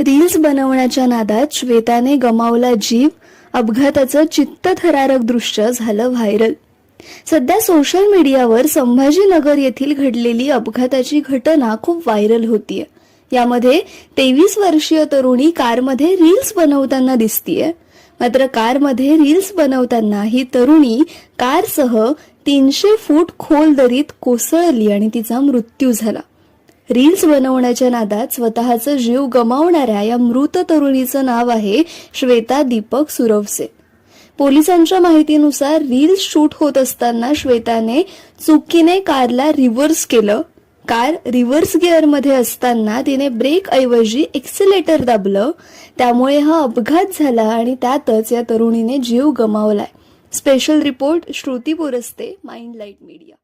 Reels बनवण्याच्या नादात श्वेताने गमावला जीव अपघाताचं चित्तथरारक दृश्य झालं व्हायरल. सध्या सोशल मीडियावर संभाजीनगर येथील घडलेली अपघाताची घटना खूप व्हायरल होतीये. यामध्ये तेवीस वर्षीय तरुणी कारमध्ये रील्स बनवताना दिसतीये. मात्र कारमध्ये रील्स बनवताना ही तरुणी कारसह तीनशे फूट खोल दरीत कोसळली आणि तिचा मृत्यू झाला. रील्स बनवण्याच्या नादात स्वतःचा जीव गमावणाऱ्या या मृत तरुणीचं नाव आहे श्वेता दीपक सुरवसे. पोलिसांच्या माहितीनुसार रील्स शूट होत असताना श्वेताने चुकीने कारला रिव्हर्स केलं. कार रिव्हर्स गिअरमध्ये असताना तिने ब्रेक ऐवजी एक्सिलेटर दाबलं. त्यामुळे हा अपघात झाला आणि त्यातच या तरुणीने जीव गमावलाय. Special report Shruti Puraste mind light media.